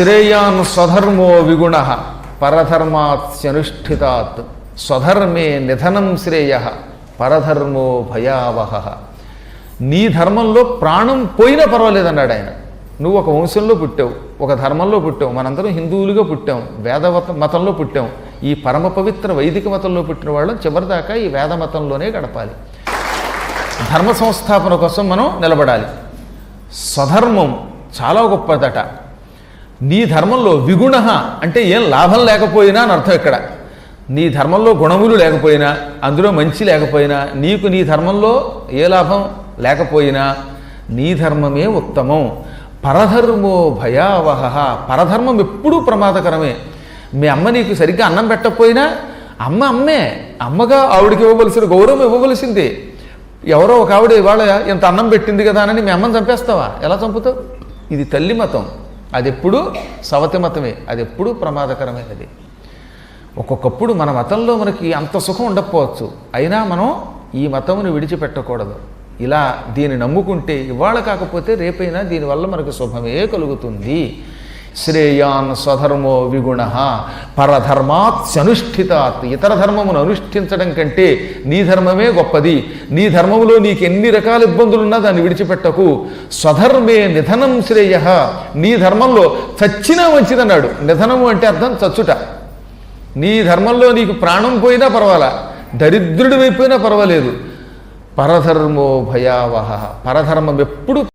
శ్రేయాన్ స్వధర్మో విగుణ పరధర్మాత్యనుష్ఠితాత్ స్వధర్మే నిధనం శ్రేయ పరధర్మో భయావహ. నీ ధర్మంలో ప్రాణం పోయినా పర్వాలేదన్నాడు ఆయన. నువ్వు ఒక వంశంలో పుట్టావు ఒక ధర్మంలో పుట్టావు మనందరం హిందువులుగా పుట్టాం వేదవత మతంలో పుట్టాం. ఈ పరమ పవిత్ర వైదిక మతంలో పుట్టిన వాళ్ళం చివరిదాకా ఈ వేద మతంలోనే గడపాలి. ధర్మ సంస్థాపన కోసం మనం నిలబడాలి. స్వధర్మం చాలా గొప్పదట. నీ ధర్మంలో విగుణ అంటే ఏం లాభం లేకపోయినా అని అర్థం ఇక్కడ. నీ ధర్మంలో గుణములు లేకపోయినా అందులో మంచి లేకపోయినా నీకు నీ ధర్మంలో ఏ లాభం లేకపోయినా నీ ధర్మమే ఉత్తమం. పరధర్మో భయావహ. పరధర్మం ఎప్పుడూ ప్రమాదకరమే. మీ అమ్మ నీకు సరిగ్గా అన్నం పెట్టకపోయినా అమ్మ అమ్మే అమ్మగా ఆవిడకి ఇవ్వవలసిన గౌరవం ఇవ్వవలసింది. ఎవరో ఒక ఆవిడ ఇవాళ ఇంత అన్నం పెట్టింది కదా అని మీ అమ్మని చంపేస్తావా? ఎలా చంపుతావు? ఇది తల్లి మతం. అది ఎప్పుడూ సవతి మతమే అది ఎప్పుడూ ప్రమాదకరమైనది. ఒక్కొక్కప్పుడు మన మతంలో మనకి అంత సుఖం ఉండకపోవచ్చు. అయినా మనం ఈ మతమును విడిచిపెట్టకూడదు. ఇలా దీన్ని నమ్ముకుంటే ఇవాళ కాకపోతే రేపైనా దీనివల్ల మనకు శుభమే కలుగుతుంది. శ్రేయాన్ స్వధర్మో విగుణ పరధర్మాత్యనుష్ఠితాత్ ఇతర ధర్మమును అనుష్ఠించడం కంటే నీ ధర్మమే గొప్పది. నీ ధర్మములో నీకు ఎన్ని రకాల ఇబ్బందులున్నా దాన్ని విడిచిపెట్టకు. స్వధర్మే నిధనం శ్రేయ. నీ ధర్మంలో చచ్చినా మంచిదన్నాడు. నిధనము అంటే అర్థం చచ్చుట. నీ ధర్మంలో నీకు ప్రాణం పోయినా పర్వాలా? దరిద్రుడివైపోయినా పర్వాలేదు. పరధర్మో భయావహ. పరధర్మం ఎప్పుడు